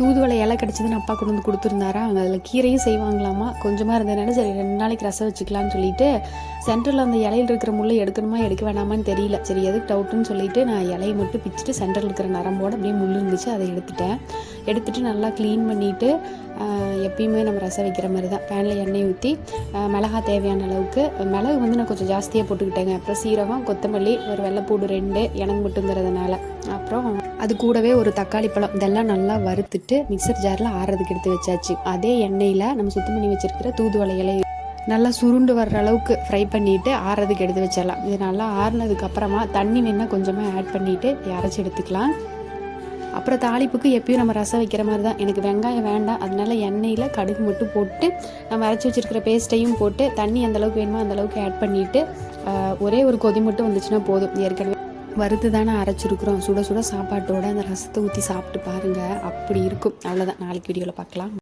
தூதுவளை இலை கிடச்சதுன்னு அப்பா கொண்டு வந்து கொடுத்துருந்தாரா? அங்கே அதில் கீரையும் செய்வாங்களாமா? கொஞ்சமாக இருந்ததுனால சரி ரெண்டு நாளைக்கு ரசம் வச்சுக்கலான்னு சொல்லிட்டு சென்டரில் அந்த இலையில் இருக்கிற முள்ளை எடுக்கணுமா எடுக்க வேணாமான்னு தெரியல. சரி எதுக்கு டவுட்டுன்னு சொல்லிட்டு நான் இலையை மட்டும் பிச்சுட்டு சென்டரில் இருக்கிற நரம்போட அப்படியே முள் இருந்துச்சு அதை எடுத்துட்டேன். எடுத்துட்டு நல்லா க்ளீன் பண்ணிவிட்டு எப்பயுமே நம்ம ரசம் வைக்கிற மாதிரி தான் பேனில் எண்ணெய் ஊற்றி மிளகா தேவையான அளவுக்கு மிளகு வந்து நான் கொஞ்சம் ஜாஸ்தியாக போட்டுக்கிட்டேங்க. அப்புறம் சீரகம் கொத்தமல்லி ஒரு வெள்ளைப்பூடு ரெண்டு எனக்கு மட்டுங்கிறதுனால அப்புறம் அது கூடவே ஒரு தக்காளி பழம் இதெல்லாம் நல்லா வறுத்துட்டு மிக்சர் ஜாரில் ஆறுறதுக்கு எடுத்து வச்சாச்சு. அதே எண்ணெயில் நம்ம சுத்தம் பண்ணி வச்சுருக்கிற தூதுவளை இலை நல்லா சுருண்டு வர்ற அளவுக்கு ஃப்ரை பண்ணிவிட்டு ஆறதுக்கு எடுத்து வச்சிடலாம். இது நல்லா ஆறுனதுக்கப்புறமா தண்ணி வேணால் கொஞ்சமாக ஆட் பண்ணிவிட்டு அரைச்சி எடுத்துக்கலாம். அப்புறம் தாளிப்புக்கு எப்பயும் நம்ம ரசம் வைக்கிற மாதிரி தான். எனக்கு வெங்காயம் வேண்டாம். அதனால எண்ணெயில் கடுகு மட்டும் போட்டு நம்ம அரைச்சி வச்சிருக்கிற பேஸ்ட்டையும் போட்டு தண்ணி எந்தளவுக்கு வேணுமோ அந்த அளவுக்கு ஆட் பண்ணிவிட்டு ஒரே ஒரு கொதி மட்டும் வந்துச்சுன்னா போதும். ஏற்கனவே வறுத்து தானே அரைச்சிருக்கிறோம். சுட சுட சாப்பாட்டோட அந்த ரசத்தை ஊற்றி சாப்பிட்டு பாருங்கள் அப்படி இருக்கும். அவ்வளோதான் நாளைக்கு வீடியோவில் பார்க்கலாம்.